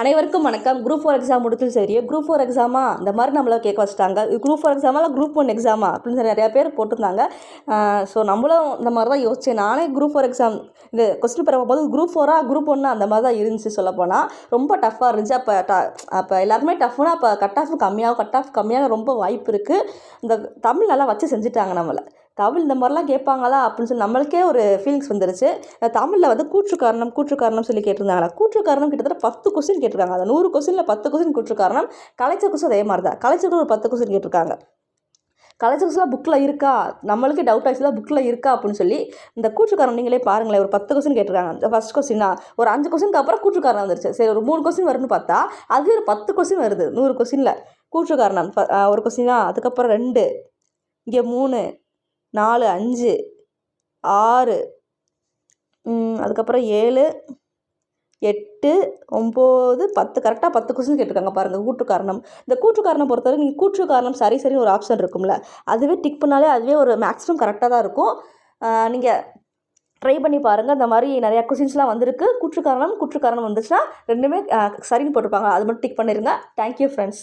அனைவருக்கும் வணக்கம். Group four exam முடிச்சும் சரி. குரூப் ஃபோர் எக்ஸாமா இந்த மாதிரி நம்மளை கேட்க வச்சுட்டாங்க. குரூப் ஃபோர் எக்ஸாமா இல்லை குரூப் ஒன் எக்ஸாமா அப்படின்னு சொல்லி நிறையா பேர் போட்டிருந்தாங்க. ஸோ நம்மளும் இந்த மாதிரி தான் யோசிச்சேன் நானே குரூப் ஃபோர் எக்ஸாம் இது கொஸ்டின் பேப்பர் போது குரூப் ஃபோராக குரூப் ஒன்று அந்த மாதிரி தான் இருந்துச்சு சொல்லப்போனால் ரொம்ப டஃப்பாக இருந்துச்சு. அப்போ ட அப்போ எல்லாருமே டஃப்னா அப்போ கட் ஆஃப் கம்மியாகும். கட் ஆஃப் கம்மியாக ரொம்ப வாய்ப்பு இருக்குது இந்த தமிழ் நல்லா வச்சு செஞ்சுட்டாங்க நம்மளை. தமிழ் இந்த மாதிரிலாம் கேட்பாங்களா அப்படின்னு சொல்லி நம்மளுக்கே ஒரு ஃபீலிங்ஸ் வந்துருச்சு. தமிழில் வந்து கூற்று காரணம் கூற்று காரணம் சொல்லி கேட்டிருந்தாங்களா கூற்று காரணம் கிட்டத்தட்ட பத்து கொஸ்டின் கேட்டிருக்காங்க. அந்த நூறு கொஸ்டினில் பத்து கொஸ்டின் கூற்று காரணம் கலைச்சர் கொஸ்டின் அதே மாதிரி தான் கலைச்சர் ஒரு பத்து கொஸ்டின் கேட்டிருக்காங்க. கலைச்சர் புக்கில் இருக்கா? நம்மளுக்கே டவுட் ஆச்சுலாம் புக்கில் இருக்கா அப்படின்னு சொல்லி இந்த கூற்றுக்காரன் நீங்களே பாருங்களேன். ஒரு பத்து கொஸ்டின் கேட்டிருக்காங்க. இந்த ஃபஸ்ட் கொஸ்டினா ஒரு அஞ்சு கொஸ்டினுக்கு அப்புறம் கூற்றுக்காரன் வந்துருச்சு. சரி ஒரு மூணு கொஸ்டின் வரும்னு பார்த்தா அதுவே ஒரு பத்து கொஸ்டின் வருது. நூறு கொஸ்டினில் கூற்றுக்காரணம் ஃப- ஒரு கொஸ்டினா அதுக்கப்புறம் ரெண்டு. இங்கே மூணு. நாலு அஞ்சு ஆறு அதுக்கப்புறம் ஏழு எட்டு ஒம்பது பத்து. கரெக்டாக பத்து கொஸ்டின் கேட்டிருக்காங்க பாருங்கள் கூற்று காரணம் இந்த கூற்று காரணம் பொறுத்தவரை நீங்கள் கூற்று காரணம் சரி சரின்னு ஒரு ஆப்ஷன் இருக்கும்ல அதுவே டிக் பண்ணாலே அதுவே ஒரு மேக்ஸிமம் கரெக்டாக தான் இருக்கும். நீங்கள் ட்ரை பண்ணி பாருங்கள் இந்த மாதிரி நிறையா கொஸ்டின்ஸ்லாம் வந்திருக்கு. கூற்று காரணம் கூற்று காரணம் வந்துச்சுன்னா ரெண்டுமே சரின்னு போட்டிருப்பாங்க. அது மட்டும் டிக் பண்ணிடுங்க தேங்க்யூ ஃப்ரெண்ட்ஸ்